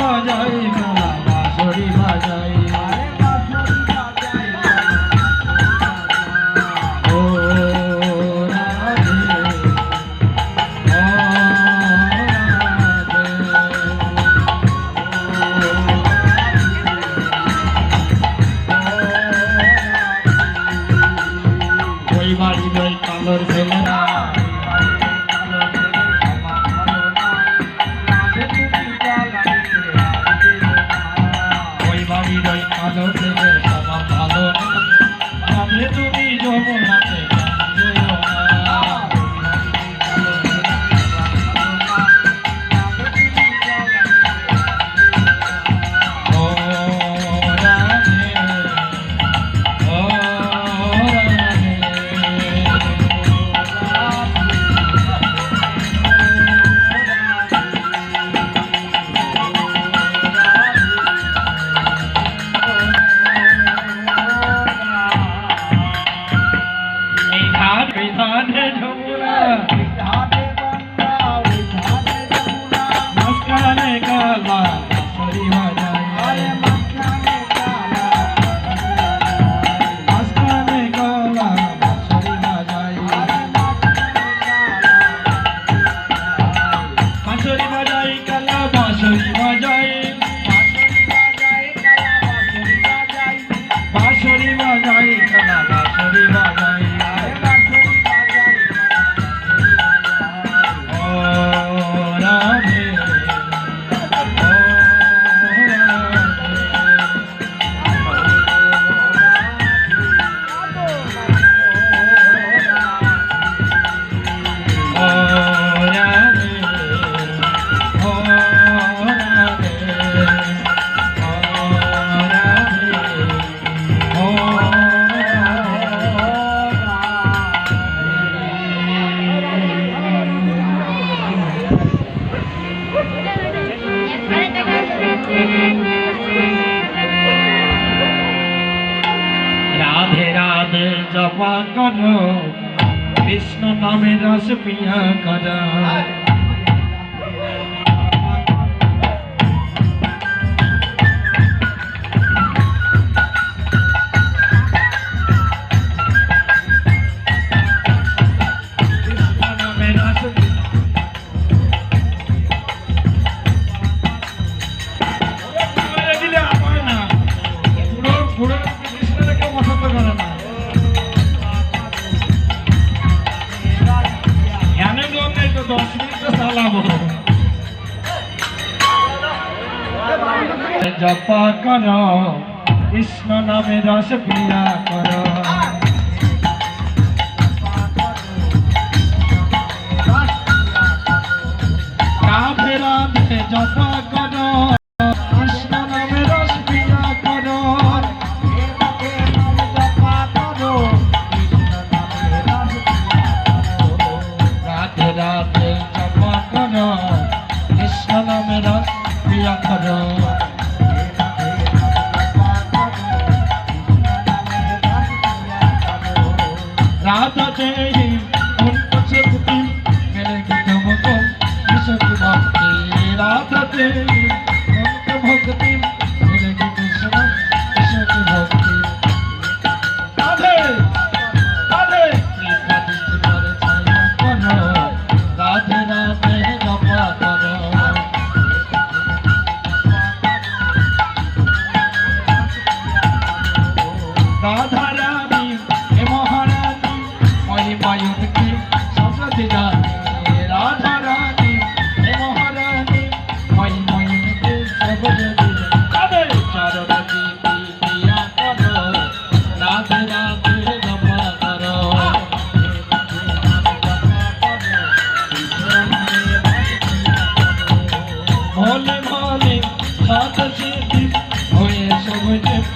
মজাইব कई थान है झूला সেবা কর কৃষ্ণ নামে রস পিয়া করা। জপা কর কৃষ্ণ নামে রস পিয়া কর রাধে রাধে জপা কর Thank you. Yeah. I'm